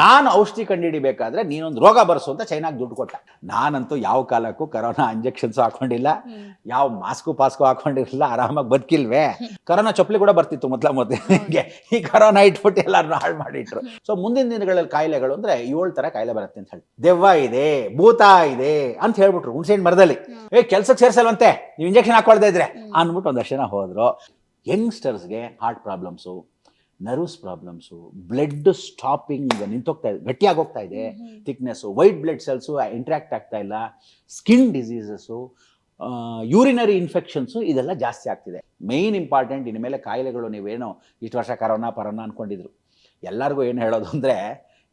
ನಾನು ಔಷಧಿ ಕಂಡುಹಿಡಿಬೇಕಾದ್ರೆ ನೀನೊಂದು ರೋಗ ಬರ್ಸು ಅಂತ ಚೈನಾಗ್ ದುಡ್ಡು ಕೊಟ್ಟ. ನಾನಂತೂ ಯಾವ ಕಾಲಕ್ಕೂ ಕರೋನಾ ಇಂಜೆಕ್ಷನ್ಸ್ ಹಾಕೊಂಡಿಲ್ಲ. ಯಾವ ಮಾಸ್ಕು ಪಾಸ್ಕು ಹಾಕೊಂಡಿರಲಿಲ್ಲ. ಆರಾಮಾಗಿ ಬದುಕಿಲ್ವೇ. ಕರೋನಾ ಚಪ್ಪಲಿ ಕೂಡ ಬರ್ತಿತ್ತು ಮೊದಲ ಮೊದಲಿಗೆ ಈ ಕರೋನಾ ಇಟ್ಬಿಟ್ಟು ಎಲ್ಲರನ್ನೂ ಹಾಳು ಮಾಡಿಟ್ರು. ಸೊ ಮುಂದಿನ ದಿನಗಳಲ್ಲಿ ಕಾಯಿಲೆಗಳು ಅಂದ್ರೆ ಏಳು ತರ ಕಾಯಿಲೆ ಬರುತ್ತೆ ಅಂತ ಹೇಳಿ. ದೆವ್ವ ಇದೆ ಭೂತ ಇದೆ ಅಂತ ಹೇಳ್ಬಿಟ್ರು ಹುಣಸೆಹಣ್ಣು ಮರದಲ್ಲಿ. ಏ ಕೆಲ್ಸಕ್ಕೆ ಸೇರ್ಸಲ್ವಂತೆ? ನೀವು ಇಂಜೆಕ್ಷನ್ ಹಾಕೊಳ್ತಾ ಇದ್ರೆ. ಅಂದ್ಬಿಟ್ಟು ಒಂದಷ್ಟು ಜನ ಹೋದ್ರು. ಯಂಗ್ಸ್ಟರ್ಸ್ಗೆ heart problems nerves problems blood stopping ನಿಂತೋಗ್ತಾ ಇದೆ ಗಟ್ಟಿಯಾಗಿ ಹೋಗ್ತಾ ಇದೆ. Thickness white blood cells interact ಆಗ್ತಾ ಇಲ್ಲ. ಸ್ಕಿನ್ ಡಿಸೀಸಸ್ಸು ಯೂರಿನರಿ ಇನ್ಫೆಕ್ಷನ್ಸು ಇದೆಲ್ಲ ಜಾಸ್ತಿ ಆಗ್ತಿದೆ. ಮೇಯ್ನ್ ಇಂಪಾರ್ಟೆಂಟ್ ಇನ್ಮೇಲೆ ಕಾಯಿಲೆಗಳು ನೀವೇನೋ ಇಷ್ಟು ವರ್ಷ ಕರೋನಾ ಪರೋನಾ ಅಂದ್ಕೊಂಡಿದ್ರು ಎಲ್ಲರಿಗೂ ಏನು ಹೇಳೋದು ಅಂದರೆ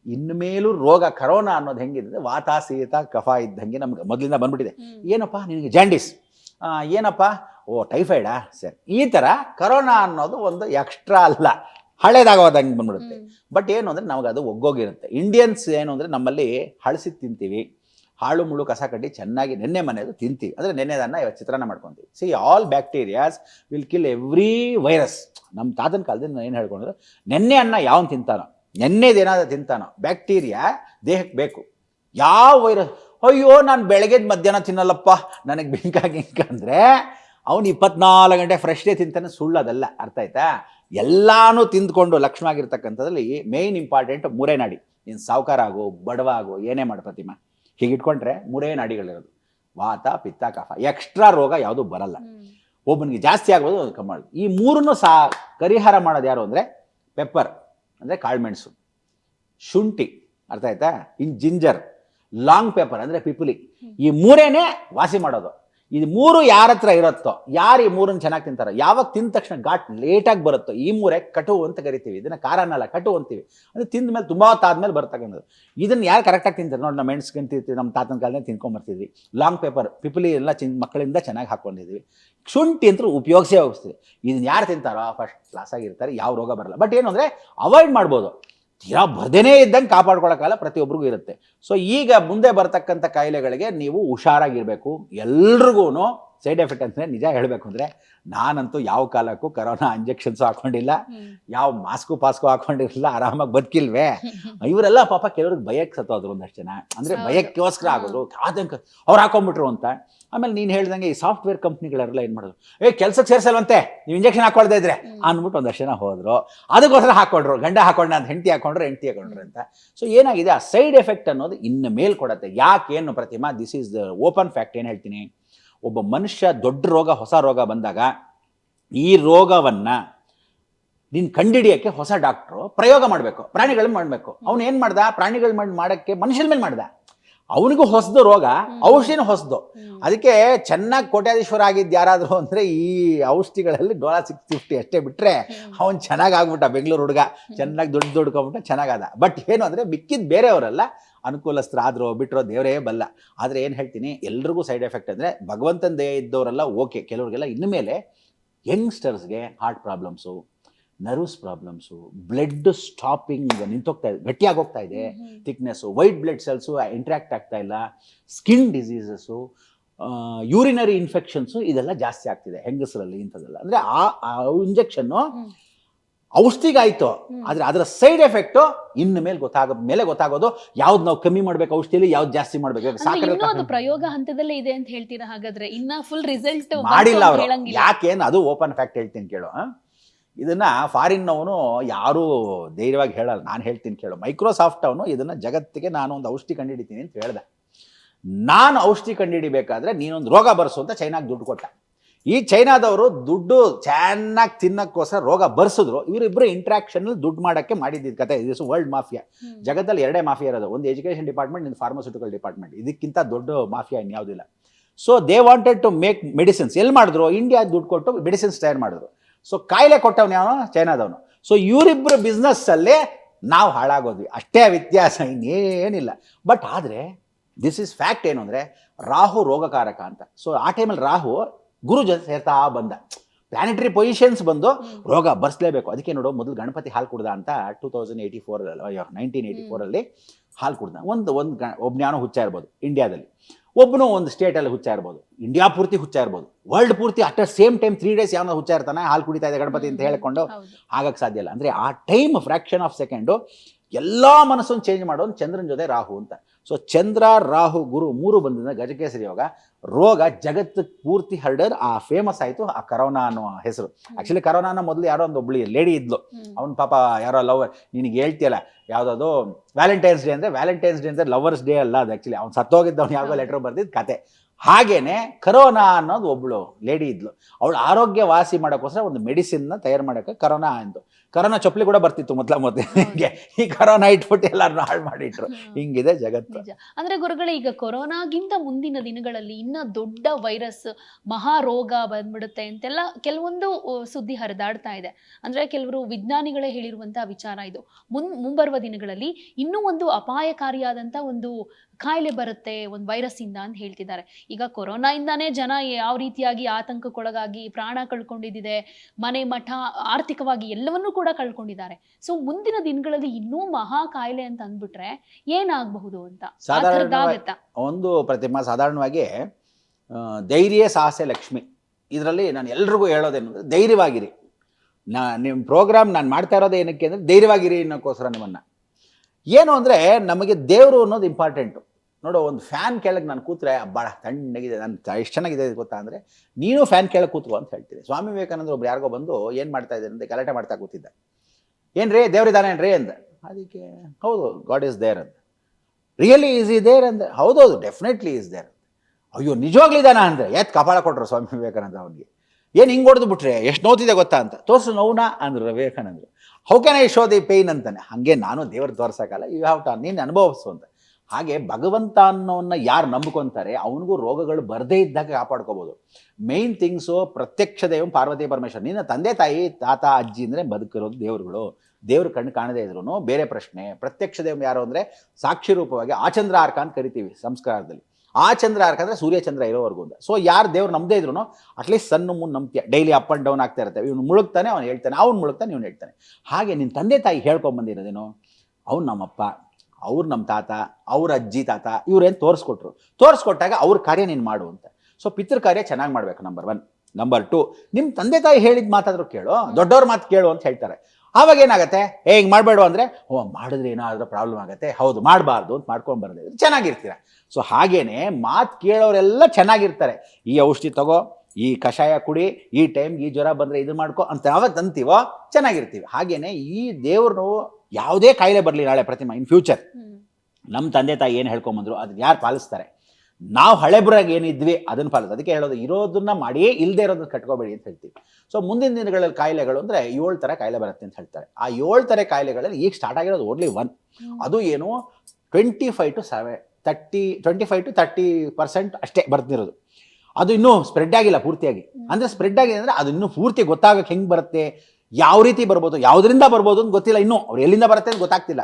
ಇನ್ಮೇಲೂ ರೋಗ ಕರೋನಾ ಅನ್ನೋದು ಹೆಂಗಿದೆ ವಾತ ಶೀತ ಕಫ ಇದ್ದಂಗೆ ನಮ್ಗೆ ಮೊದಲಿಂದ ಬಂದ್ಬಿಟ್ಟಿದೆ. ಏನಪ್ಪ ನಿನಗೆ ಜಾಂಡಿಸ್ ಏನಪ್ಪ? ಓ ಟೈಫೈಡಾ ಸರಿ. ಈ ಥರ ಕರೋನಾ ಅನ್ನೋದು ಒಂದು ಎಕ್ಸ್ಟ್ರಾ ಅಲ್ಲ. ಹಳೇದಾಗೋದಂಗೆ ಬಂದ್ಬಿಡುತ್ತೆ. ಬಟ್ ಏನು ಅಂದರೆ ನಮಗೆ ಅದು ಒಗ್ಗೋಗಿರುತ್ತೆ. ಇಂಡಿಯನ್ಸ್ ಏನು ಅಂದರೆ ನಮ್ಮಲ್ಲಿ ಹಳಸಿ ತಿಂತೀವಿ. ಹಾಳು ಮುಳು ಕಸ ಕಟ್ಟಿ ಚೆನ್ನಾಗಿ ನೆನ್ನೆ ಮನೆಯದು ತಿಂತೀವಿ. ಅಂದರೆ ನೆನ್ನೆದನ್ನ ಇವತ್ತು ಚಿತ್ರಾನ್ನ ಮಾಡ್ಕೊತೀವಿ. See all bacterias will kill every virus ನಮ್ಮ ತಾತನ ಕಾಲದಿಂದ ಏನು ಹೇಳ್ಕೊಂಡ್ರು? ನೆನ್ನೆ ಅನ್ನ ಯಾವನ್ ತಿಂತಾನೋ? ನೆನ್ನೆದೇನಾದ್ರು ತಿಂತಾನೋ? ಬ್ಯಾಕ್ಟೀರಿಯಾ ದೇಹಕ್ಕೆ ಬೇಕು. ಯಾವ ವೈರಸ್ ಅಯ್ಯೋ ನಾನು ಬೆಳಗ್ಗೆದ ಮಧ್ಯಾಹ್ನ ತಿನ್ನಲ್ಲಪ್ಪ. ನನಗೆ ಬೇಕಾಗಿ ಅಂದರೆ ಅವನು ಇಪ್ಪತ್ನಾಲ್ಕು ಗಂಟೆ ಫ್ರೆಶ್ ಡೇ ತಿಂತಾನೆ ಸುಳ್ಳು ಅದಲ್ಲ ಅರ್ಥ ಆಯ್ತಾ? ಎಲ್ಲಾನು ತಿಂದ್ಕೊಂಡು ಲಕ್ಷ್ಮವಾಗಿರ್ತಕ್ಕಂಥದ್ರಲ್ಲಿ ಮೇಯ್ನ್ ಇಂಪಾರ್ಟೆಂಟ್ ಮೂರೇ ನಾಡಿ. ನೀನು ಆಗೋ ಬಡವ ಆಗೋ ಏನೇ ಮಾಡು ಪ್ರತಿಮಾ. ಹೀಗೆ ಇಟ್ಕೊಂಡ್ರೆ ಮೂರೇ ನಾಡಿಗಳಿರೋದು. ವಾತ ಪಿತ್ತ ಕಫ. ಎಕ್ಸ್ಟ್ರಾ ರೋಗ ಯಾವುದು ಬರಲ್ಲ. ಒಬ್ಬನಿಗೆ ಜಾಸ್ತಿ ಆಗೋದು ಅದು ಕಮ್ಮಿ ಈ ಮೂರನ್ನು ಸಾ ಪರಿಹಾರ ಮಾಡೋದು ಯಾರು ಅಂದರೆ ಪೆಪ್ಪರ್ ಅಂದರೆ ಕಾಳುಮೆಣಸು ಶುಂಠಿ ಅರ್ಥ ಆಯ್ತಾ? ಇನ್ ಜಿಂಜರ್ ಲಾಂಗ್ ಪೇಪರ್ ಅಂದರೆ ಪಿಪುಲಿ. ಈ ಮೂರೇನೇ ವಾಸಿ ಮಾಡೋದು. ಇದು ಮೂರು ಯಾರ ಹತ್ರ ಇರುತ್ತೋ, ಯಾರು ಈ ಮೂರನ್ನು ಚೆನ್ನಾಗಿ ತಿಂತಾರೋ, ಯಾವಾಗ ತಿಂದ ತಕ್ಷಣ ಘಾಟ್ ಲೇಟಾಗಿ ಬರುತ್ತೋ, ಈ ಮೂರೇ ಕಟು ಅಂತ ಕರಿತೀವಿ. ಇದನ್ನ ಖಾರ ಅನ್ನಲ್ಲ ಕಟು ಅಂತೀವಿ. ಅಂದರೆ ತಿಂದ ಮೇಲೆ ತುಂಬ ಹೊತ್ತಾದ್ಮೇಲೆ ಬರ್ತಕ್ಕಂಥದ್ದು. ಇದನ್ನು ಯಾರು ಕರೆಕ್ಟಾಗಿ ತಿಂತಾರೆ? ನೋಡಿ, ನಮ್ಮ ಹೆಣ್ಸ್ಗೆ ತಿಂತೀವಿ ನಮ್ಮ ತಾತನ ಕಾಲದಲ್ಲಿ ತಿನ್ಕೊಂಬರ್ತಿದ್ವಿ ಲಾಂಗ್ ಪೇಪರ್ ಪಿಪಲಿ ಎಲ್ಲ ಚಿನ್, ಮಕ್ಕಳಿಂದ ಚೆನ್ನಾಗಿ ಹಾಕ್ಕೊಂಡಿದ್ವಿ ಶುಂಠಿ ಅಂತೂ ಉಪಯೋಗಿಸೇ ಉಪಯೋಗಿಸ್ತೀವಿ. ಇದನ್ನು ಯಾರು ತಿಂತಾರೋ ಫಸ್ಟ್ ಕ್ಲಾಸ್ ಆಗಿರ್ತಾರೆ, ಯಾವ ರೋಗ ಬರಲ್ಲ. ಬಟ್ ಏನು ಅಂದರೆ ಅವಾಯ್ಡ್ ಮಾಡ್ಬೋದು. ತೀರಾ ಬದನೇ ಇದ್ದಂಗೆ ಕಾಲ ಪ್ರತಿಯೊಬ್ಬರಿಗೂ ಇರುತ್ತೆ. ಸೊ ಈಗ ಮುಂದೆ ಬರ್ತಕ್ಕಂಥ ಕಾಯಿಲೆಗಳಿಗೆ ನೀವು ಹುಷಾರಾಗಿರಬೇಕು. ಎಲ್ರಿಗೂ ಸೈಡ್ ಎಫೆಕ್ಟ್ ಅಂದರೆ ನಿಜ ಹೇಳಬೇಕು ಅಂದರೆ ನಾನಂತೂ ಯಾವ ಕಾಲಕ್ಕೂ ಕರೋನಾ ಇಂಜೆಕ್ಷನ್ಸು ಹಾಕೊಂಡಿಲ್ಲ. ಯಾವ ಮಾಸ್ಕು ಪಾಸ್ಕು ಹಾಕೊಂಡಿರಲಿಲ್ಲ ಆರಾಮಾಗಿ ಬದುಕಿಲ್ವೇ. ಇವರೆಲ್ಲ ಪಾಪ ಕೆಲವ್ರಿಗೆ ಭಯಕ್ಕೆ ಸತ್ತೋದ್ರು ಒಂದಷ್ಟು ಜನ. ಅಂದರೆ. ಭಯಕ್ಕೋಸ್ಕರ ಆಗೋದು. ಆತಂಕ ಅವ್ರು ಹಾಕೊಂಡ್ಬಿಟ್ರು ಅಂತ. ಆಮೇಲೆ ನೀನು ಹೇಳ್ದಂಗೆ ಈ ಸಾಫ್ಟ್ವೇರ್ ಕಂಪ್ನಿಗಳೆಲ್ಲ ಏನು ಮಾಡೋದು? ಏ ಕೆಲ್ಸಕ್ಕೆ ಸೇರ್ಸಲ್ವಂತೆ. ನೀವು ಇಂಜೆಕ್ಷನ್ ಹಾಕೊಳ್ದೇ ಇದ್ರೆ. ಅಂದ್ಬಿಟ್ಟು ಒಂದಷ್ಟು ಜನ ಹೋದ್ರು. ಅದಕ್ಕೋಸ್ಕರ ಹಾಕೊಂಡ್ರು. ಗಂಡ ಹಾಕೊಂಡೆ ಅಂತ ಹೆಂಡತಿ ಹಾಕೊಂಡ್ರು ಹೆಂಡತಿ ಹಾಕೊಂಡ್ರು ಅಂತ. ಸೊ ಏನಾಗಿದೆ? ಆ ಸೈಡ್ ಎಫೆಕ್ಟ್ ಅನ್ನೋದು ಇನ್ನು ಮೇಲ್ ಕೊಡತ್ತೆ. ಏನು Pratima? This is the open fact ಏನು ಹೇಳ್ತೀನಿ? ಒಬ್ಬ ಮನುಷ್ಯ ದೊಡ್ಡ ರೋಗ ಹೊಸ ರೋಗ ಬಂದಾಗ ಈ ರೋಗವನ್ನು ನೀನು ಕಂಡಿಡಿಯೋಕ್ಕೆ ಹೊಸ ಡಾಕ್ಟ್ರು ಪ್ರಯೋಗ ಮಾಡಬೇಕು ಪ್ರಾಣಿಗಳನ್ನ ಮಾಡಬೇಕು. ಅವನು ಏನು ಮಾಡ್ದ? ಪ್ರಾಣಿಗಳು ಮಾಡಿ ಮಾಡೋಕ್ಕೆ ಮನುಷ್ಯನ ಮೇಲೆ ಮಾಡ್ದ. ಅವನಿಗೂ ಹೊಸದು ರೋಗ ಔಷಧಿನೂ ಹೊಸದು. ಅದಕ್ಕೆ ಚೆನ್ನಾಗಿ ಕೋಟ್ಯಾಧೀಶ್ವರ ಆಗಿದ್ದು ಯಾರಾದರೂ ಅಂದರೆ ಈ ಔಷಧಿಗಳಲ್ಲಿ ಡೋಲಾ ಸಿಕ್ಸ್ ಫಿಫ್ಟಿ ಅಷ್ಟೇ ಬಿಟ್ಟರೆ ಅವನು ಚೆನ್ನಾಗಿ ಆಗ್ಬಿಟ್ಟ ಬೆಂಗಳೂರು ಹುಡುಗ. ಚೆನ್ನಾಗಿ ದುಡ್ಡು ದುಡ್ಕೊಂಬಿಟ್ಟ ಚೆನ್ನಾಗಾದ ಬಟ್ ಏನು ಅಂದರೆ ಮಿಕ್ಕಿದ್ದು ಬೇರೆಯವರೆಲ್ಲ ಅನುಕೂಲಸ್ಥರಾದ್ರು ಬಿಟ್ಟರೋ ದೇವರೇ ಬಲ್ಲ. ಆದರೆ ಏನು ಹೇಳ್ತೀನಿ ಎಲ್ರಿಗೂ ಸೈಡ್ ಎಫೆಕ್ಟ್ ಅಂದರೆ ಭಗವಂತನ ದಯ ಇದ್ದವರೆಲ್ಲ ಓಕೆ ಕೆಲವ್ರಿಗೆಲ್ಲ ಮೇಲೆ ಯಂಗ್ಸ್ಟರ್ಸ್ಗೆ heart problems nerves problems blood stopping ನಿಂತೋಗ್ತಾ ಇದೆ ಗಟ್ಟಿಯಾಗಿ ಹೋಗ್ತಾ ಇದೆ. Thickness white blood cells interact ಆಗ್ತಾ ಇಲ್ಲ. ಸ್ಕಿನ್ ಡಿಸೀಸಸ್ಸು ಯೂರಿನರಿ ಇನ್ಫೆಕ್ಷನ್ಸು ಇದೆಲ್ಲ ಜಾಸ್ತಿ ಆಗ್ತಿದೆ ಹೆಂಗಸರಲ್ಲಿ ಇಂಥದ್ದೆಲ್ಲ. ಅಂದರೆ ಆ ಆ ಇಂಜೆಕ್ಷನ್ನು ಔಷಧಿಗಾಯ್ತು. ಆದರೆ ಅದರ ಸೈಡ್ ಎಫೆಕ್ಟು ಇನ್ನು ಮೇಲೆ ಗೊತ್ತಾಗ ಮೇಲೆ ಗೊತ್ತಾಗೋದು ಯಾವ್ದು ನಾವು ಕಮ್ಮಿ ಮಾಡ್ಬೇಕು ಔಷಧಿಯಲ್ಲಿ ಯಾವ್ದು ಜಾಸ್ತಿ ಮಾಡ್ಬೇಕು. ಅಂದ್ರೆ ಸಾಕರೆ ಇನ್ನೂ ಅದು ಪ್ರಯೋಗ ಹಂತದಲ್ಲೇ ಇದೆ ಅಂತ ಹೇಳ್ತೀರಾ ಹಾಗಾದ್ರೆ? ಇನ್ನ ಫುಲ್ ರಿಸಲ್ಟ್ ಮಾಡಿಲ್ಲ ಅವರು. ಯಾಕೇನು ಅದು ಓಪನ್ ಫ್ಯಾಕ್ಟ್ ಹೇಳ್ತೀನಿ ಕೇಳು ಇದನ್ನ ಫಾರಿನ್ ಫಾರಿನ್ನವನು ಯಾರು ಧೈರ್ಯವಾಗಿ ಹೇಳಲ್ಲ. ನಾನು ಹೇಳ್ತೀನಿ ಕೇಳು. ಮೈಕ್ರೋಸಾಫ್ಟ್ ಅವನು ಇದನ್ನ ಜಗತ್ತಿಗೆ ನಾನು ಒಂದು ಔಷಧಿ ಕಂಡುಹಿಡಿತೀನಿ ಅಂತ ಹೇಳ್ದೆ. ನಾನು ಔಷಧಿ ಕಂಡುಹಿಡಿಬೇಕಾದ್ರೆ ನೀನೊಂದು ರೋಗ ಬರ್ಸು ಅಂತ ಚೈನಾಗೆ ದುಡ್ಡು ಕೊಟ್ಟ. ಈ ಚೈನಾದವರು ದುಡ್ಡು ಚೆನ್ನಾಗಿ ತಿನ್ನಕ್ಕೋಸ್ಕರ ರೋಗ ಬರ್ಸಿದ್ರು. ಇವರಿಬ್ಬರು ಇಂಟ್ರಾಕ್ಷನಲ್ಲಿ ದುಡ್ಡು ಮಾಡೋಕ್ಕೆ ಮಾಡಿದ್ದ ಕತೆ. ಇದು ವರ್ಲ್ಡ್ ಮಾಫಿಯಾ ಜಗತ್ತಲ್ಲಿ ಎರಡೇ ಮಾಫಿಯಾ ಇರೋದು. ಒಂದು ಎಜುಕೇಷನ್ ಡಿಪಾರ್ಟ್ಮೆಂಟ್ ಇನ್ನು ಫಾರ್ಮಸ್ಯೂಟಿಕಲ್ ಡಿಪಾರ್ಟ್ಮೆಂಟ್ ಇದಕ್ಕಿಂತ ದೊಡ್ಡ mafia ಇನ್ಯಾವುದಿಲ್ಲ so they wanted to make medicines ಎಲ್ಲಿ ಮಾಡಿದ್ರು? ಇಂಡಿಯಾ ದುಡ್ಡು ಕೊಟ್ಟು ಮೆಡಿಸಿನ್ಸ್ ತಯಾರು ಮಾಡಿದ್ರು. ಸೊ ಕಾಯಿಲೆ ಕೊಟ್ಟವನು ಯಾವನು? ಚೈನಾದವನು. ಸೊ ಇವರಿಬ್ಬರು ಬಿಸ್ನೆಸ್ಸಲ್ಲಿ ನಾವು ಹಾಳಾಗೋದ್ವಿ. ಅಷ್ಟೇ ವ್ಯತ್ಯಾಸ. ಇನ್ನೇನಿಲ್ಲ. ಬಟ್ ಆದರೆ ದಿಸ್ ಇಸ್ ಫ್ಯಾಕ್ಟ್ ಏನು ಅಂದರೆ ರಾಹು ರೋಗಕಾರಕ ಅಂತ. ಸೊ ಆ ಟೈಮಲ್ಲಿ ರಾಹು ಗುರು ಜೊತೆ ಸೇರ್ತಾ ಬಂದ. ಪ್ಲಾನೆಟರಿ ಪೊಸಿಷನ್ಸ್ ಬಂದು ರೋಗ ಬರ್ಸ್ಲೇಬೇಕು. ಅದಕ್ಕೆ ನೋಡು ಮೊದಲು ಗಣಪತಿ ಹಾಲು ಕುಡ್ದ ಅಂತ two thousand eighty four nineteen eighty ಫೋರಲ್ಲಿ ಹಾಲು ಕುಡ್ದ. ಒಂದು ಒಂದು ಗ ಒಬ್ಬನೇ ಹುಚ್ಚ ಇರ್ಬೋದು ಇಂಡಿಯಾದಲ್ಲಿ ಒಬ್ಬನು ಒಂದು ಸ್ಟೇಟಲ್ಲಿ ಹುಚ್ಚ ಇರ್ಬೋದು ಇಂಡಿಯಾ ಪೂರ್ತಿ ಹುಚ್ಚ ಇರ್ಬೋದು ವರ್ಲ್ಡ್ ಪೂರ್ತಿ at same time three days ಯಾವನೋ ಹುಚ್ಚ ಇರ್ತಾನೆ ಹಾಲು ಕುಡಿತಾ ಇದೆ ಗಣಪತಿ ಅಂತ ಹೇಳ್ಕೊಂಡು ಆಗಕ್ಕೆ ಸಾಧ್ಯ ಇಲ್ಲ. ಅಂದರೆ ಆ ಟೈಮ್ ಫ್ರ್ಯಾಕ್ಷನ್ ಆಫ್ ಸೆಕೆಂಡು ಎಲ್ಲ ಮನಸ್ಸನ್ನು ಚೇಂಜ್ ಮಾಡೋನು ಚಂದ್ರನ ಜೊತೆ ರಾಹು ಅಂತ. ಸೊ ಚಂದ್ರ ರಾಹು ಗುರು ಮೂರು ಬಂದಿದ್ದ ಗಜಕೇಸರಿ ಯೋಗ. ರೋಗ ಜಗತ್ತು ಪೂರ್ತಿ ಹರಡರ್ ಆ ಫೇಮಸ್ ಆಯಿತು ಆ ಕರೋನಾ ಅನ್ನೋ ಹೆಸರು. ಆ್ಯಕ್ಚುಲಿ ಕರೋನಾನ ಮೊದಲು ಯಾರೋ ಒಂದು ಒಬ್ಳಿ ಲೇಡಿ ಇದ್ಲು. ಅವ್ನ ಪಾಪ ಯಾರೋ ಲವರ್ ನಿನಗೆ ಹೇಳ್ತಿಯಲ್ಲ ಯಾವುದದು ವ್ಯಾಲೆಂಟೈನ್ಸ್ ಡೇ ಅಂದರೆ ವ್ಯಾಲೆಂಟೈನ್ಸ್ ಡೇ ಅಂದರೆ ಲವರ್ಸ್ ಡೇ ಅಲ್ಲ ಅದು ಆ್ಯಕ್ಚುಲಿ ಅವ್ನು ಸತ್ತೋಗಿದ್ದವ್ನು ಯಾವಾಗ ಲೆಟರ್ ಬರ್ದಿದ್ದು ಕತೆ. ಹಾಗೇನೆ ಕರೋನಾ ಅನ್ನೋದು ಒಬ್ಳು ಲೇಡಿ ಇದ್ಲು. ಅವಳು ಆರೋಗ್ಯ ವಾಸಿ ಮಾಡೋಕ್ಕೋಸ್ಕರ ಒಂದು ಮೆಡಿಸಿನ್ನ ತಯಾರು ಮಾಡೋಕ್ಕೆ ಕರೋನಾ ಅಂದು ಕರೋನಾ ಚಪ್ಪಲಿ ಕೂಡ ಬರ್ತಿತ್ತು ಮೊದಲ ಮೊದಲು. ಹಿಂಗೆ ಈ ಕರೋನಾ ಇಟ್ಬಿಟ್ಟು ಎಲ್ಲಾರು ಹಾಳು ಮಾಡಿಟ್ರು. ಹಿಂಗಿದೆ ಜಗತ್ತು. ಅಂದ್ರೆ ಗುರುಗಳೇ ಈಗ ಕೊರೋನಾಗಿಂತ ಮುಂದಿನ ದಿನಗಳಲ್ಲಿ ಇನ್ನ ದೊಡ್ಡ ವೈರಸ್ ಮಹಾರೋಗ ಬಂದ್ಬಿಡುತ್ತೆ ಅಂತೆಲ್ಲ ಕೆಲವೊಂದು ಸುದ್ದಿ ಹರಿದಾಡ್ತಾ ಇದೆ. ಅಂದ್ರೆ ಕೆಲವರು ವಿಜ್ಞಾನಿಗಳೇ ಹೇಳಿರುವಂತಹ ವಿಚಾರ ಇದು. ಮುನ್ ಮುಂಬರುವ ದಿನಗಳಲ್ಲಿ ಇನ್ನೂ ಒಂದು ಅಪಾಯಕಾರಿಯಾದಂತ ಒಂದು ಕಾಯಿಲೆ ಬರುತ್ತೆ ಒಂದು ವೈರಸ್ ಇಂದ ಅಂತ ಹೇಳ್ತಿದ್ದಾರೆ. ಈಗ ಕೊರೋನಾ ಇಂದಾನೇ ಜನ ಯಾವ ರೀತಿಯಾಗಿ ಆತಂಕಕ್ಕೊಳಗಾಗಿ ಪ್ರಾಣ ಕಳ್ಕೊಂಡಿದ್ದಿದೆ ಮನೆ ಮಠ ಆರ್ಥಿಕವಾಗಿ ಎಲ್ಲವನ್ನೂ ಕೂಡ ಕಳ್ಕೊಂಡಿದ್ದಾರೆ. ಸೊ ಮುಂದಿನ ದಿನಗಳಲ್ಲಿ ಇನ್ನೂ ಮಹಾ ಕಾಯಿಲೆ ಅಂತ ಅಂದ್ಬಿಟ್ರೆ ಏನಾಗಬಹುದು ಅಂತ? ಒಂದು ಪ್ರತಿಮಾ ಸಾಧಾರಣವಾಗಿ ಧೈರ್ಯ ಸಾಹಸ ಲಕ್ಷ್ಮಿ. ಇದರಲ್ಲಿ ನಾನು ಎಲ್ರಿಗೂ ಹೇಳೋದೇನು ಧೈರ್ಯವಾಗಿರಿ. ನಾ ನಿಮ್ಮ ಪ್ರೋಗ್ರಾಮ್ ನಾನು ಮಾಡ್ತಾ ಇರೋದು ಏನಕ್ಕೆ ಅಂದರೆ ಧೈರ್ಯವಾಗಿರಿ ಅನ್ನೋಕ್ಕೋಸ್ಕರ ನಿಮ್ಮನ್ನು. ಏನು ಅಂದರೆ ನಮಗೆ ದೇವರು ಅನ್ನೋದು ಇಂಪಾರ್ಟೆಂಟು ನೋಡು, ಒಂದು ಫ್ಯಾನ್ ಕೆಳಗೆ ನಾನು ಕೂತ್ರೆ ಭಾಳ ತಣ್ಣಗಿದೆ, ನಾನು ಎಷ್ಟು ಚೆನ್ನಾಗಿದೆ ಗೊತ್ತಾ ಅಂದರೆ, ನೀನು ಫ್ಯಾನ್ ಕೆಳಗೆ ಕೂತ್ಕೋ ಅಂತ ಹೇಳ್ತೀನಿ. ಸ್ವಾಮಿ ವಿವೇಕಾನಂದರು ಒಬ್ರು ಯಾರಿಗೋ ಬಂದು, ಏನು ಮಾಡ್ತಾ ಇದ್ದಾರೆ ಅಂತ ಗಲಾಟೆ ಮಾಡ್ತಾ ಕೂತಿದ್ದ ಏನು ರೀ ರೇ ಅಂದ. ಅದಕ್ಕೆ, ಹೌದು ಗಾಡ್ ಈಸ್ ದೇರ್ ಅಂತ ರಿಯಲಿ ಈಸ್ ಈ ದೇರ್ ಹೌದು ಹೌದೌದು ಡೆಫಿನೆಟ್ಲಿ ಈಸ್ ದೇರ್ ಅಯ್ಯೋ ನಿಜವಾಗ್ಲಿದ್ದಾನ ಅಂದ್ರೆ? ಯಾತ್ ಕಪಾಳ ಕೊಟ್ರು ಸ್ವಾಮಿ ವಿವೇಕಾನಂದ ಅವನಿಗೆ. ಏನು ಹಿಂಗೆ ಹೊಡೆದು ಬಿಟ್ರೆ, ಎಷ್ಟು ನೋತಿದೆ ಗೊತ್ತಾ ಅಂತ? ತೋರಿಸು ನೋವುನಾ ಅಂದರು ವಿವೇಕಾನಂದರು how can I show the pain ಅಂತಾನೆ? ಹಾಗೆ ನಾನು ದೇವ್ರು ತೋರ್ಸೋಕ್ಕಲ್ಲ ಯು ಹ್ಯಾವ್ ಟು ನೀನು ಅನುಭವಿಸು ಅಂತ. ಹಾಗೆ ಭಗವಂತ ಅನ್ನೋನ್ನ ಯಾರು ನಂಬ್ಕೊತಾರೆ, ಅವನಿಗೂ ರೋಗಗಳು ಬರದೇ ಇದ್ದಾಗ ಕಾಪಾಡ್ಕೋಬೋದು. ಮೇಯ್ನ್ ಥಿಂಗ್ಸು ಪ್ರತ್ಯಕ್ಷ ದೇವ ಪಾರ್ವತಿ ಪರಮೇಶ್ವರ್. ನಿನ್ನ ತಂದೆ ತಾಯಿ, ತಾತ, ಅಜ್ಜಿ ಅಂದರೆ ಬದುಕಿರೋದು ದೇವರುಗಳು. ದೇವ್ರ ಕಣ್ಣು ಕಾಣದೇ ಇದ್ರು ಬೇರೆ ಪ್ರಶ್ನೆ. ಪ್ರತ್ಯಕ್ಷ ದೇವ್ ಯಾರು ಅಂದರೆ ಸಾಕ್ಷಿ ರೂಪವಾಗಿ ಆಚಂದ್ರ ಆರ್ಕ ಅಂತ ಕರಿತೀವಿ ಸಂಸ್ಕಾರದಲ್ಲಿ. ಆ ಚಂದ್ರ ಆರ್ಕ ಅಂದರೆ ಸೂರ್ಯ ಚಂದ್ರ ಇರೋವರೆಗೂ ಅಂತ. ಸೊ ಯಾರು ದೇವ್ರು ನಂಬದೇ ಇದ್ರು ಅಟ್ಲೀಸ್ಟ್ ಸಣ್ಣ ಮುನ್ನ ನಂಬಿಕೆ ಡೈಲಿ ಅಪ್ ಆ್ಯಂಡ್ ಡೌನ್ ಆಗ್ತಾ ಇರ್ತವೆ ಇವನು ಮುಳುಗ್ತಾನೆ, ಅವ್ನು ಹೇಳ್ತಾನೆ. ಅವ್ನು ಮುಳುಗ್ತಾನೆ, ಇವ್ನು ಹೇಳ್ತಾನೆ. ಹಾಗೆ ನಿನ್ನ ತಂದೆ ತಾಯಿ ಹೇಳ್ಕೊಂಬಂದಿರೋದೇನು? ಅವ್ನು ನಮ್ಮಪ್ಪ. ಅವ್ರು ನಮ್ಮ ತಾತ ಅವ್ರ ಅಜ್ಜಿ ತಾತ ಇವ್ರೇನು ತೋರಿಸ್ಕೊಟ್ರು. ತೋರಿಸ್ಕೊಟ್ಟಾಗ ಅವ್ರ ಕಾರ್ಯ ನೀನು ಮಾಡು ಅಂತ. ಸೊ ಪಿತೃ ಕಾರ್ಯ ಚೆನ್ನಾಗಿ ಮಾಡಬೇಕು ನಂಬರ್ ಒನ್ ನಂಬರ್ ಟು ನಿಮ್ಮ ತಂದೆ ತಾಯಿ ಹೇಳಿದ ಮಾತಾದರೂ ಕೇಳು ದೊಡ್ಡವ್ರ ಮಾತು ಕೇಳು ಅಂತ ಹೇಳ್ತಾರೆ. ಆವಾಗ ಏನಾಗುತ್ತೆ? ಏ ಹಿಂಗೆ ಮಾಡಬೇಡ ಅಂದರೆ ಓ ಮಾಡಿದ್ರೆ ಏನಾದರೂ ಪ್ರಾಬ್ಲಮ್ ಆಗುತ್ತೆ ಹೌದು ಮಾಡಬಾರ್ದು ಅಂತ ಮಾಡ್ಕೊಂಡು ಬರದೆ ಚೆನ್ನಾಗಿರ್ತೀರ. ಸೊ ಹಾಗೇ ಮಾತು ಕೇಳೋರೆಲ್ಲ ಚೆನ್ನಾಗಿರ್ತಾರೆ. ಈ ಔಷಧಿ ತಗೋ ಈ ಕಷಾಯ ಕುಡಿ ಈ ಟೈಮ್ಗೆ ಈ ಜ್ವರ ಬಂದರೆ ಇದು ಮಾಡ್ಕೊ ಅಂತ ಯಾವಾಗ ಅಂತೀವೋ ಚೆನ್ನಾಗಿರ್ತೀವಿ. ಹಾಗೇನೆ ಈ ದೇವ್ರು ಯಾವುದೇ ಕಾಯಿಲೆ ಬರಲಿ ನಾಳೆ ಪ್ರತಿಮಾ ಇನ್ ಫ್ಯೂಚರ್. ನಮ್ಮ ತಂದೆ ತಾಯಿ ಏನು ಹೇಳ್ಕೊಂಬಂದ್ರು ಅದನ್ನ ಯಾರು ಪಾಲಿಸ್ತಾರೆ? ನಾವು ಹಳೆಬ್ರಾಗ ಏನಿದ್ವಿ ಅದನ್ನು ಪಾಲಿಸ್ ಅದಕ್ಕೆ ಹೇಳೋದು ಇರೋದನ್ನ ಮಾಡಿ ಇಲ್ಲದೆ ಇರೋದನ್ನ ಕಟ್ಕೋಬೇಡಿ ಅಂತ ಹೇಳ್ತೀವಿ. ಸೊ ಮುಂದಿನ ದಿನಗಳಲ್ಲಿ ಕಾಯಿಲೆಗಳು ಅಂದರೆ ಏಳು ಥರ ಕಾಯಿಲೆ ಬರುತ್ತೆ ಅಂತ ಹೇಳ್ತಾರೆ. ಆ ಏಳು ಥರ ಕಾಯಿಲೆಗಳಲ್ಲಿ ಈಗ ಸ್ಟಾರ್ಟ್ ಆಗಿರೋದು ಓನ್ಲಿ ಒನ್ ಅದು ಏನು twenty five to seven thirty twenty five to thirty percent ಅಷ್ಟೇ ಬರ್ತಿರೋದು. ಅದು ಇನ್ನೂ ಸ್ಪ್ರೆಡ್ ಆಗಿಲ್ಲ ಪೂರ್ತಿಯಾಗಿ. ಅಂದರೆ ಸ್ಪ್ರೆಡ್ ಆಗಿದೆ ಅಂದರೆ ಅದು ಇನ್ನೂ ಪೂರ್ತಿ ಗೊತ್ತಾಗಕ್ಕೆ ಹೆಂಗೆ ಬರುತ್ತೆ? ಯಾವ ರೀತಿ ಬರ್ಬೋದು, ಯಾವುದರಿಂದ ಬರ್ಬೋದು ಅಂತ ಗೊತ್ತಿಲ್ಲ ಇನ್ನೂ. ಅವ್ರು ಎಲ್ಲಿಂದ ಬರುತ್ತೆ ಅಂತ ಗೊತ್ತಾಗ್ತಿಲ್ಲ.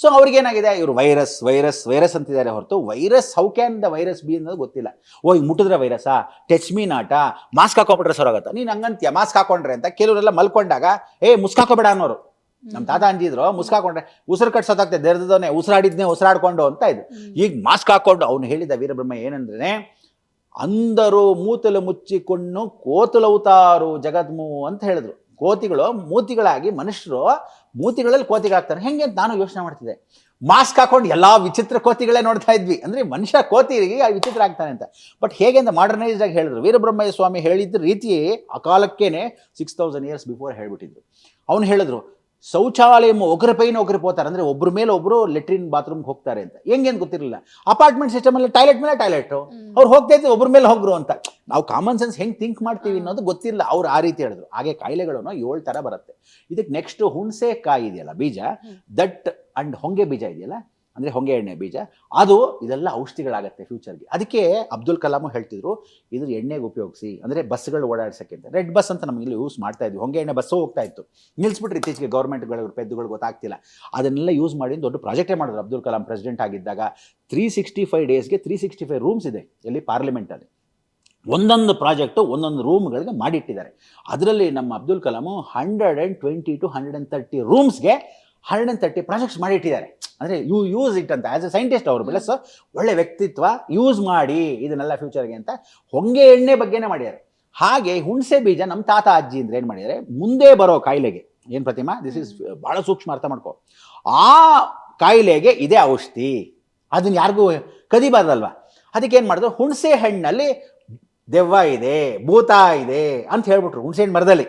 ಸೊ ಅವ್ರಿಗೇನಾಗಿದೆ? ಇವರು ವೈರಸ್ ವೈರಸ್ ವೈರಸ್ ಅಂತಿದ್ದಾರೆ ಹೊರತು. Virus how can the virus be ಅನ್ನೋದು ಗೊತ್ತಿಲ್ಲ. ಓ ಈಗ ಮುಟ್ಟಿದ್ರೆ ವೈರಸಾ ಟಚ್ ಮೀ ನಾಟ ಮಾಸ್ಕ್ ಹಾಕೊಂಬಿಟ್ರೆ ಸೊರಗತ್ತ ನೀನು ಹಂಗಂತೀಯ? ಮಾಸ್ಕ್ ಹಾಕೊಂಡ್ರೆ ಅಂತ ಕೆಲವರೆಲ್ಲ ಮಲ್ಕೊಂಡಾಗ, ಏ, ಮುಸ್ಕ್ ಹಾಕೋಬೇಡ ಅನ್ನೋರು. ನಮ್ಮ ತಾತ ಅಂಜಿದ್ರು ಮುಸ್ಕಾಕೊಂಡ್ರೆ ಉಸಿರು ಕಟ್ಸೋದಾಗ್ತದೆ ದೆರ್ದವನೇ ಉಸಿರಾಡಿದ್ನೇ, ಉಸಿರಾಡ್ಕೊಂಡು ಅಂತ ಇದು ಈಗ ಮಾಸ್ಕ್ ಹಾಕೊಂಡು ಅವನು ಹೇಳಿದ ವೀರಬ್ರಹ್ಮ ಏನಂದ್ರೆ ಅಂದರು ಮೂತಲು ಮುಚ್ಚಿಕೊಂಡು ಕೋತಲವುತಾರು ಜಗದ್ಮು ಅಂತ ಹೇಳಿದ್ರು. ಕೋತಿಗಳು ಮೂತಿಗಳಾಗಿ ಮನುಷ್ಯರು ಮೂತಿಗಳಲ್ಲಿ ಕೋತಿಗಳಾಗ್ತಾರೆ ಹೆಂಗೆ ಅಂತ ನಾನು ಯೋಚನೆ ಮಾಡ್ತಿದ್ದೆ. ಮಾಸ್ಕ್ ಹಾಕೊಂಡು ಎಲ್ಲಾ ವಿಚಿತ್ರ ಕೋತಿಗಳೇ ನೋಡ್ತಾ ಇದ್ವಿ. ಅಂದ್ರೆ ಮನುಷ್ಯ ಕೋತಿಗೆ ವಿಚಿತ್ರ ಆಗ್ತಾನೆ ಅಂತ. ಬಟ್ ಹೇಗೆ ಅಂತ ಮಾಡರ್ನೈಸ್ಡ್ ಆಗಿ ಹೇಳಿದ್ರು. ವೀರಬ್ರಹ್ಮಯ್ಯ ಸ್ವಾಮಿ ಹೇಳಿದ ರೀತಿ ಆ ಕಾಲಕ್ಕೇನೆ ಸಿಕ್ಸ್ ತೌಸಂಡ್ ಇಯರ್ಸ್ ಬಿಫೋರ್ ಹೇಳ್ಬಿಟ್ಟಿದ್ರು. ಅವ್ನು ಹೇಳಿದ್ರು ಶೌಚಾಲಯ ಒಗ್ರ ಪೈನ ಒಗ್ರಿ ಪೋತಾರೆ. ಅಂದ್ರೆ ಒಬ್ರ ಮೇಲೆ ಒಬ್ರು ಲೆಟ್ರಿನ್ ಬಾತ್ರೂಮ್ಗೆ ಹೋಗ್ತಾರೆ ಅಂತ. ಹೆಂಗೇನು ಗೊತ್ತಿರಲಿಲ್ಲ. ಅಪಾರ್ಟ್ಮೆಂಟ್ ಸಿಸ್ಟಮ್ ಅಲ್ಲಿ ಟಾಯ್ಲೆಟ್ ಮೇಲೆ ಟಾಯ್ಲೆಟ್. ಅವ್ರು ಹೋಗ್ತಾ ಒಬ್ರ ಮೇಲೆ ಹೋಗ್ರು ಅಂತ. ನಾವು ಕಾಮನ್ ಸೆನ್ಸ್ ಹೆಂಗ್ ಥಿಂಕ್ ಮಾಡ್ತೀವಿ ಅನ್ನೋದು ಗೊತ್ತಿಲ್ಲ. ಅವ್ರು ಆ ರೀತಿ ಹೇಳಿದ್ರು. ಹಾಗೆ ಕಾಯಿಲೆಗಳನ್ನು ಏಳು ತರ ಬರುತ್ತೆ. ಇದಕ್ಕೆ ನೆಕ್ಸ್ಟ್ ಹುಣಸೆ ಕಾಯಿ ಇದೆಯಲ್ಲ ಬೀಜ. ದಟ್ ಅಂಡ್ ಹೊಂಗೆ ಬೀಜ ಇದೆಯಲ್ಲ? ಅಂದ್ರೆ ಹೊಂಗೆ ಎಣ್ಣೆ ಬೀಜ. ಅದು ಇದೆಲ್ಲ ಔಷಧಿಗಳಾಗತ್ತೆ ಫ್ಯೂಚರ್ಗೆ ಅದಕ್ಕೆ ಅಬ್ದುಲ್ ಕಲಾಂ ಹೇಳ್ತಿದ್ರು, ಇದ್ರ ಎಣ್ಣೆಗೆ ಉಪಯೋಗಿಸಿ. ಅಂದ್ರೆ ಬಸ್ಗಳು ಅಂತ. ರೆಡ್ ಬಸ್ ಅಂತ ನಮಗೆ ಯೂಸ್ ಮಾಡ್ತಾ ಇದ್ವಿ. ಹೊಂಗೆ ಎಣ್ಣೆ ಬಸ್ಸು ಹೋಗ್ತಾ ಇತ್ತು. ನಿಲ್ಲಿಸ್ಬಿಟ್ರೆ ಇತ್ತೀಚೆಗೆ ಗೌರ್ಮೆಂಟ್ಗಳು ಪೆದ್ದುಗಳು ಗೊತ್ತಾಗ್ತಿಲ್ಲ. ಅದನ್ನೆಲ್ಲ ಯೂಸ್ ಮಾಡಿ ದೊಡ್ಡ ಪ್ರಾಜೆಕ್ಟೇ ಮಾಡಿದ್ರು ಅಬ್ದುಲ್ ಕಲಾಂ ಪ್ರೆಸಿಡೆಂಟ್ ಆಗಿದ್ದಾಗ. ತ್ರೀ ಸಿಕ್ಸ್ಟಿ ಫೈವ್ ಡೇಸ್ಗೆ ತ್ರೀ ಸಿಕ್ಸ್ಟಿ ಫೈವ್ ರೂಮ್ಸ್ ಇದೆ ಎಲ್ಲಿ ಪಾರ್ಲಿಮೆಂಟಲ್ಲಿ ಒಂದೊಂದು ಪ್ರಾಜೆಕ್ಟು ಒಂದೊಂದು ರೂಮ್ಗಳಿಗೆ ಮಾಡಿಟ್ಟಿದ್ದಾರೆ. ಅದರಲ್ಲಿ ನಮ್ಮ Abdul Kalam hundred and twenty two hundred and thirty ರೂಮ್ಸ್ಗೆ hundred and thirty projects ಮಾಡಿಟ್ಟಿದ್ದಾರೆ. ಅಂದರೆ ಯು ಯೂಸ್ ಇಟ್ ಅಂತ ಆ್ಯಸ್ ಎ ಸೈಂಟಿಸ್ಟ್ ಅವರು ಪ್ಲಸ್ ಒಳ್ಳೆ ವ್ಯಕ್ತಿತ್ವ ಯೂಸ್ ಮಾಡಿ ಇದನ್ನೆಲ್ಲ ಫ್ಯೂಚರ್ಗೆ ಅಂತ ಹೊಂಗೆ ಎಣ್ಣೆ ಬಗ್ಗೆನೇ ಮಾಡಿದ್ದಾರೆ. ಹಾಗೆ ಹುಣಸೆ ಬೀಜ ನಮ್ಮ ತಾತ ಅಜ್ಜಿ ಅಂದ್ರೆ ಏನು ಮಾಡಿದ್ದಾರೆ? ಮುಂದೆ ಬರೋ ಕಾಯಿಲೆಗೆ. ಏನು ಪ್ರತಿಮಾ? ದಿಸ್ ಇಸ್ ಭಾಳ ಸೂಕ್ಷ್ಮ ಅರ್ಥ ಮಾಡ್ಕೋ. ಆ ಕಾಯಿಲೆಗೆ ಇದೇ ಔಷಧಿ. ಅದನ್ನ ಯಾರಿಗೂ ಕದಿಬಾರ್ದಲ್ವ? ಅದಕ್ಕೆ ಏನು ಮಾಡಿದ್ರು? ಹುಣಸೆ ಹಣ್ಣಲ್ಲಿ ದೆವ್ವ ಇದೆ ಭೂತ ಇದೆ ಅಂತ ಹೇಳ್ಬಿಟ್ರು ಹುಣಸೆ ಹಣ್ಣು ಮರದಲ್ಲಿ.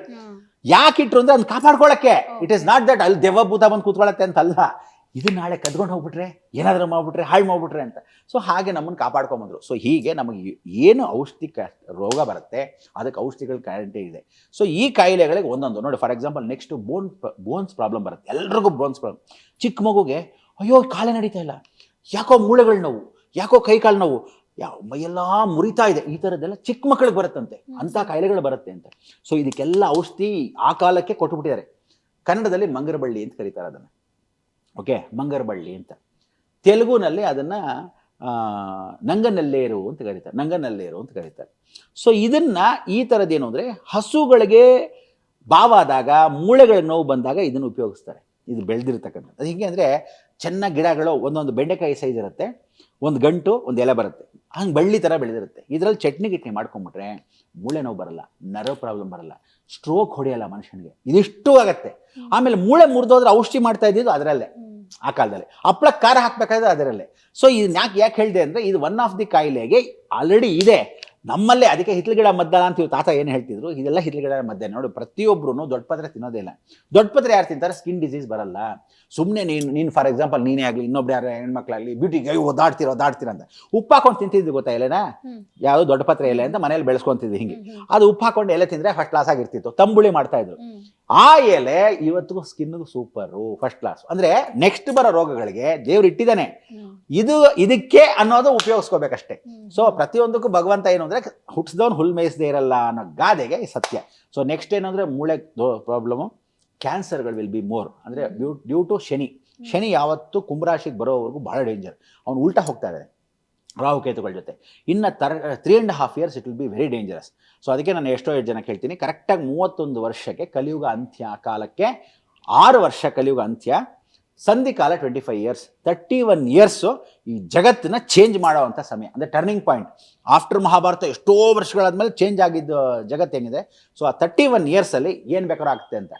ಯಾಕೆ ಇಟ್ರು ಅಂದ್ರೆ ಅದನ್ನ ಕಾಪಾಡ್ಕೊಳಕ್ಕೆ. ಇಟ್ ಇಸ್ ನಾಟ್ ದಟ್ ಅಲ್ಲಿ ದೆವ್ವ ಭೂತ ಬಂದು ಕೂತ್ಕೊಳತ್ತೆ ಅಂತ ಅಲ್ಲ ಇದು ನಾಳೆ ಕದ್ಕೊಂಡು ಹೋಗ್ಬಿಟ್ರೆ ಏನಾದರೂ ಮಾಡ್ಬಿಟ್ರೆ ಹಾಳು ಮಾಡ್ಬಿಟ್ರೆ ಅಂತ. ಸೊ ಹಾಗೆ ನಮ್ಮನ್ನು ಕಾಪಾಡ್ಕೊಂಬಂದ್ರು. ಸೊ ಹೀಗೆ ನಮಗೆ ಏನು ಔಷಧಿ ಕ ರೋಗ ಬರುತ್ತೆ ಅದಕ್ಕೆ ಔಷಧಿಗಳ ಗ್ಯಾರಂಟಿ ಇದೆ. ಸೊ ಈ ಕಾಯಿಲೆಗಳಿಗೆ ಒಂದೊಂದು ನೋಡಿ for example next bone bones problem ಬರುತ್ತೆ. ಎಲ್ರಿಗೂ ಬೋನ್ಸ್ ಪ್ರಾಬ್ಲಮ್ ಚಿಕ್ಕ ಮಗುಗೆ ಅಯ್ಯೋ ಕಾಲೇ ನಡೀತಾ ಇಲ್ಲ. ಯಾಕೋ ಮೂಳೆಗಳು ನೋವು ಯಾಕೋ ಕೈ ಕಾಲು ನೋವು ಯಾವ ಮೈಯೆಲ್ಲ ಮುರಿತಾ ಇದೆ. ಈ ಥರದ್ದೆಲ್ಲ ಚಿಕ್ಕ ಮಕ್ಕಳಿಗೆ ಬರುತ್ತಂತೆ. ಅಂಥ ಕಾಯಿಲೆಗಳು ಬರುತ್ತೆ ಅಂತ. ಸೊ ಇದಕ್ಕೆಲ್ಲ ಔಷಧಿ ಆ ಕಾಲಕ್ಕೆ ಕೊಟ್ಟುಬಿಟ್ಟಿದ್ದಾರೆ ಕನ್ನಡದಲ್ಲಿ ಮಂಗರಬಳ್ಳಿ ಅಂತ ಕರೀತಾರೆ ಅದನ್ನು. ಓಕೆ ಮಂಗರಬಳ್ಳಿ ಅಂತ. ತೆಲುಗುನಲ್ಲಿ ಅದನ್ನು ನಂಗನಲ್ಲೇರು ಅಂತ ಕರೀತಾರೆ. ನಂಗನಲ್ಲೇರು ಅಂತ ಕರೀತಾರೆ. ಸೊ ಇದನ್ನು ಈ ಥರದ್ದೇನು ಅಂದರೆ ಹಸುಗಳಿಗೆ ಬಾವಾದಾಗ ಮೂಳೆಗಳ ನೋವು ಬಂದಾಗ ಇದನ್ನು ಉಪಯೋಗಿಸ್ತಾರೆ. ಇದು ಬೆಳೆದಿರ್ತಕ್ಕಂಥದ್ದು. ಅದು ಹೇಗೆ ಅಂದರೆ ಚೆನ್ನಾಗಿ ಗಿಡಗಳು ಒಂದೊಂದು ಬೆಂಡೆಕಾಯಿ ಸೈಜ್ ಇರುತ್ತೆ. ಒಂದು ಗಂಟು ಒಂದು ಎಲೆ ಬರುತ್ತೆ. ಹಂಗೆ ಬಳ್ಳಿ ಥರ ಬೆಳೆದಿರುತ್ತೆ. ಇದರಲ್ಲಿ ಚಟ್ನಿ ಗಿಟ್ನಿ ಮಾಡ್ಕೊಂಬಿಟ್ರೆ ಮೂಳೆ ನೋವು ಬರಲ್ಲ ನರ್ವ್ ಪ್ರಾಬ್ಲಮ್ ಬರಲ್ಲ ಸ್ಟ್ರೋಕ್ ಹೊಡೆಯಲ್ಲ ಮನುಷ್ಯನಿಗೆ. ಇದಿಷ್ಟು ಆಗತ್ತೆ. ಆಮೇಲೆ ಮೂಳೆ ಮುರಿದೋದ್ರೆ ಔಷಧಿ ಮಾಡ್ತಾ ಇದ್ದಿದ್ದು ಅದರಲ್ಲೇ ಆ ಕಾಲದಲ್ಲಿ. ಹಪ್ಪಳಕ್ಕೆ ಖಾರ ಹಾಕ್ಬೇಕಾದ್ರೆ ಅದರಲ್ಲೇ. ಸೊ ಇದನ್ನ ಯಾಕೆ ಯಾಕೆ ಹೇಳಿದೆ ಅಂದರೆ ಇದು ಒನ್ ಆಫ್ ದಿ ಕಾಯಿಲೆಗೆ ಆಲ್ರೆಡಿ ಇದೆ. ನಮ್ಮಲ್ಲೇ ಅದಕ್ಕೆ ಹಿತ್ಲಗಿಡ ಮದ್ದಲ ಅಂತ ಇವ್ರು ತಾತ ಏನು ಹೇಳ್ತಿದ್ರು? ಇದೆಲ್ಲ ಹಿತ್ಲಗಿಡ ಮದ್ದೆ. ನೋಡಿ ಪ್ರತಿಯೊಬ್ಬರು ದೊಡ್ಡ ಪತ್ರೆ ತಿನ್ನೋದೇ ಇಲ್ಲ. ದೊಡ್ಡ ಪತ್ರೆ ಯಾರು ತಿಂತಾರೆ? ಸ್ಕಿನ್ ಡಿಸೀಸ್ ಬರಲ್ಲ. ಸುಮ್ಮನೆ ನೀನು ನೀನು ಫಾರ್ ಎಕ್ಸಾಂಪಲ್ ನೀನೇ ಆಗಲಿ ಇನ್ನೊಬ್ರು ಯಾರು ಹೆಣ್ಮಕ್ಳಾಗಲಿ ಬ್ಯೂಟಿಗೆ ಗೈ ಓದಾಡ್ತಿರೋ ಓದಾಡ್ತೀರ ಅಂತ. ಉಪ್ಪು ಹಾಕೊಂಡು ತಿಂತಿದ್ದು ಗೊತ್ತಾ ಎಲೆನಾ. ಯಾವುದು ದೊಡ್ಡ ಪತ್ರೆ ಎಲೆ ಅಂತ ಮನೇಲಿ ಬೆಳೆಸ್ಕೊಂತಿದ್ವಿ ಹಿಂಗೆ. ಅದು ಉಪ್ಪು ಹಾಕೊಂಡು ಎಲೆ ತಿಂದರೆ ಫಸ್ಟ್ ಕ್ಲಾಸ್ ಆಗಿರ್ತಿತ್ತು. ತಂಬುಳಿ ಮಾಡ್ತಾ ಇದ್ರು. ಆ ಎಲೆ ಇವತ್ತಿಗೂ ಸ್ಕಿನ್ಗೂ ಸೂಪರು ಫಸ್ಟ್ ಕ್ಲಾಸ್ ಅಂದ್ರೆ ನೆಕ್ಸ್ಟ್ ಬರೋ ರೋಗಗಳಿಗೆ ದೇವ್ರು ಇಟ್ಟಿದ್ದಾನೆ. ಇದು ಇದಕ್ಕೆ ಅನ್ನೋದು ಉಪಯೋಗಿಸ್ಕೋಬೇಕಷ್ಟೇ. ಸೊ ಪ್ರತಿಯೊಂದಕ್ಕೂ ಭಗವಂತ ಏನು ಅಂದ್ರೆ ಹುಟ್ಟಿಸ್ದವನು ಹುಲ್ ಮೇಯಿಸದೇ ಇರಲ್ಲ ಅನ್ನೋ ಗಾದೆಗೆ ಸತ್ಯ. ಸೊ ನೆಕ್ಸ್ಟ್ ಏನು ಅಂದ್ರೆ ಮೂಳೆ ಪ್ರಾಬ್ಲಮು ಕ್ಯಾನ್ಸರ್ಗಳು ವಿಲ್ ಬಿ ಮೋರ್ ಅಂದರೆ due due to Shani. Shani ಯಾವತ್ತು ಕುಂಭರಾಶಿಗೆ ಬರೋವರೆಗೂ ಭಾಳ ಡೇಂಜರ್ ಅವ್ನು ಉಲ್ಟಾ ಹೋಗ್ತಾ ಇದ್ದಾನೆ. ರಾಹುಕೇತುಗಳ ಜೊತೆ. ಇನ್ನು ತರ three and half years it will be very dangerous so ಅದಕ್ಕೆ ನಾನು ಎಷ್ಟೋ ಎಷ್ಟು ಜನ ಹೇಳ್ತೀನಿ ಕರೆಕ್ಟಾಗಿ ಮೂವತ್ತೊಂದು ವರ್ಷಕ್ಕೆ ಕಲಿಯುಗ ಅಂತ್ಯ ಕಾಲಕ್ಕೆ ಆರು ವರ್ಷ ಕಲಿಯುಗ ಅಂತ್ಯ, ಸಂಧಿ ಕಾಲ twenty five years thirty one years ಈ ಜಗತ್ತನ್ನ ಚೇಂಜ್ ಮಾಡೋವಂಥ ಸಮಯ. ಅಂದರೆ ಟರ್ನಿಂಗ್ ಪಾಯಿಂಟ್ ಆಫ್ಟರ್ ಮಹಾಭಾರತ ಎಷ್ಟೋ ವರ್ಷಗಳಾದ್ಮೇಲೆ ಚೇಂಜ್ ಆಗಿದ್ದು ಜಗತ್ತು ಹೆಂಗಿದೆ. ಸೊ ಆ ತರ್ಟಿ ಒನ್ ಇಯರ್ಸಲ್ಲಿ ಏನು ಬೇಕಾದ್ರೂ ಆಗುತ್ತೆ ಅಂತ.